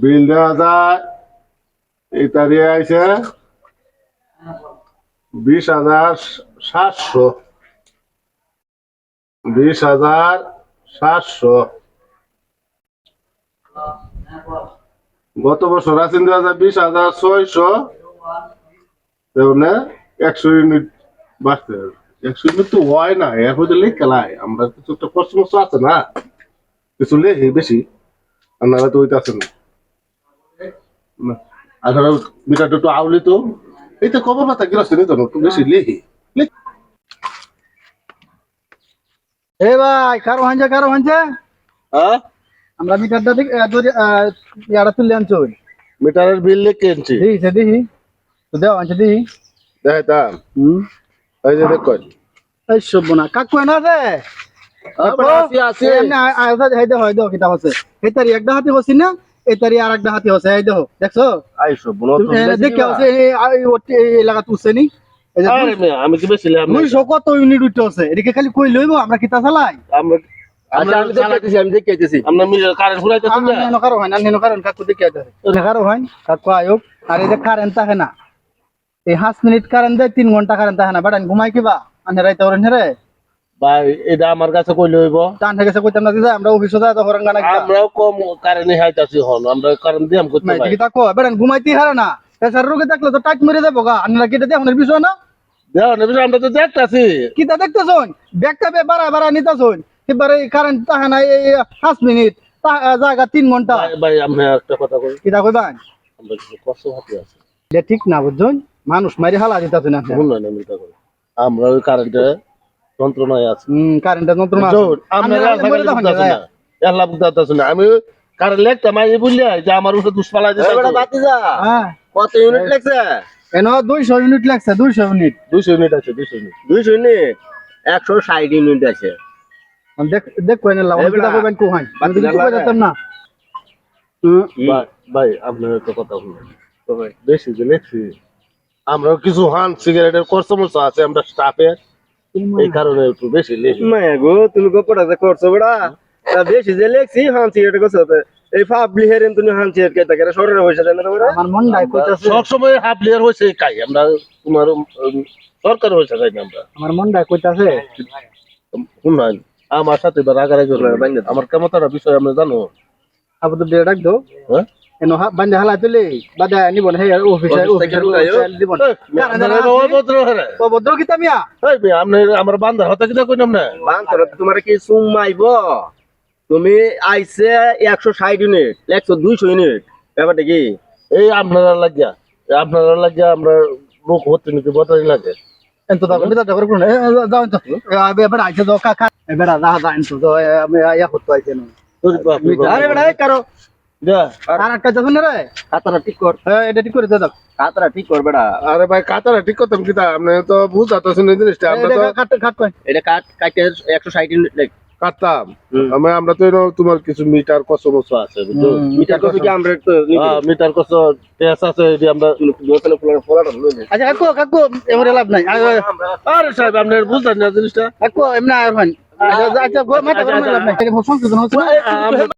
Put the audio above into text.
বিল দেওয়া যায়। এই তারিখে আইছে বিশ হাজার সাতশো। বিশ হাজার সাতশো। গত বছর আছেন দুই হাজার বিশ হাজার ছয়শো। একশো ইউনিট বাড়তে। একশো ইউনিট তো হয় না, এর হয়তো লেখা লাই আমরা কিছু একটা কষ্ট আছে না? কিছু লেখি বেশি। আপনারা তো ওইটা আছেন না। আর ধরো মিটারটা একটু আউলি তো এই তো কবে পাতা গিলাস নিত না একটু বেশি লেখ। এ ভাই কারও হাঞ্জা কারও হাঞ্জা হ্যাঁ? আমরা মিটারটা দিক ইয়াটা তুলে আনছো মিটারের বিল লিখে আনছি? দিহি সে দিহি। তো দেও আনছে দিহি। দেখাইতাম হুম। এই যে দেখুন এই সব না কাকু? না রে আছি, আছি। এই দেখো এই দেখো কিতাব আছে। এই তারি একটা হাতি হচ্ছে না এই তারি আর একটা হাতি হচ্ছে এই দেখো দেখছ? আইসো বোনো তুমি এনে দেখে আছে এই এলাকা তুলছে নি। আরে আমি কি বেশি লাভ নাই। দুইশো কত ইউনিট উঠতে আছে এদিকে খালি কই লইব আমরা কিতা চালাই? আমরা আচ্ছা কারেন্ট এই থাকে না মিনিট কারেন্ট দেয় তিন ঘণ্টা কারেন্ট থাকে না বাটান ঘুমাই কিবা? আনে রাইতে ওরেন রে। ভাই এটা আমার কাছে টান কইতাম না দিদা আমরা অফিসে যাই তো হরঙ্গা না আমরাও কম কারেন্ট হাইতাছি হন আমরা কারেন্ট দিয়াম করতে পারি। কি তাকো বাটান ঘুমাইতে হারে না। এসার রোগে থাকলে তো টাইট মেরে দেবো গা। আনলা কিটা দেখুন বিষয় না? দেও না বিষয় আমরা তো দেখতাছি। কিতা দেখতেছুন ব্যাগটা বে বাড়া বাড়া নিতেছুন এবারে কারেন্ট থাকে না এই পাঁচ মিনিট জায়গা তিন ঘণ্টা। ভাই ভাই আমি একটা কথা কই। কিতা কইবান? আমরা কষ্ট হাতে আছে। ঠিক না বুঝছেন মানুষ মারি হালা না না আমরা ওই কারেন্টে যন্ত্রণায় আছি। যন্ত্রণা আমি কারেন্ট বুঝলি যে আমার উপরে দুষ্পালা হ্যাঁ। কত ইউনিট লাগছে এনো দুইশো ইউনিট লাগছে দুইশো ইউনিট দুইশো ইউনিট আছে দুইশো ইউনিট দুইশো ইউনিট একশো ষাট ইউনিট আছে। দেখ দেখ আমি বাতি কিছু জ্বালা না। হুম, ভাই ভাই আপনার একটা কথা বেশি যে লেখছি আমরা কিছু হান সিগারেটের খরচ আছে আমরা স্টাফের এই কারণে একটু বেশি লেখি মায়া গো তুমি গোপটা যে করছ বেড়া? তা বেশি যে লেখছি হানছি এটা করছ এই ফাবলি হেরেন তুমি হানছি এর কেতা করে? সরের হইছে দেন না তোমরা আমার মন ডাই কইতাছে। সব সময় হাফ লিয়ার হয়েছে কাই আমরা তোমার সরকার হয়েছে কাই না আমরা? আমার মন ডাই কইতাছে। শুনান আমার সাথে এবার রাগারাগি হলো না। আমার কেমতার বিষয় আমরা জানো। আবু তো দিয়ে ডাক দাও হ্যাঁ এনো হা বান্দে হালা তুলে বাদা নিব না হে অফিসে অফিস থেকে ঢুকাইও। অফিসে দিব এই, আপনারা তো হ্যাঁ ভদ্র কিতা মিয়া এই মেয়ে, আপনি আমার বান্দার হতে কিনা কইলাম না বান তোরা তোমার কি সুমাইব তুমি আইছে একশো ষাট ইউনিট একশো দুইশো ইউনিট ব্যাপারটা কি এই আপনারা লাগিয়া আপনারা লাগিয়া আমরা লোক হতে নিতে বতাই লাগে এন্ত দাও বিদা দাও করুন যাও তো এবে এবার আইছে দাও কাকা এবার দা দা তো আমি ইয়া করতে আইছে না। আরে বেড়া কারও। কাতারা ঠিক কর। হ্যাঁ এটা ঠিক করে দাও। কাতারা ঠিক কর বেড়া আরে ভাই কাতারা ঠিক করতাম কিতা আপনি তো বুঝাতেছেন এই জিনিসটা। আমরা তো কাট কাট এটা কাট কাটে একশো ষাট ইউনিট কাটতাম। আমরা আমরা তো এরকম তোমার কিছু মিটার মতো আছে বুঝছ? মিটার কত কি আমরা হ্যাঁ, মিটার টেস আছে আমরা দোকানে আচ্ছা কাকু কাকু এমরে লাভ নাই। আরে সাহেব আপনি বুঝলেন না জিনিসটা। কাকু এমনি আর হন আচ্ছা সংশোধন হচ্ছে? আমরা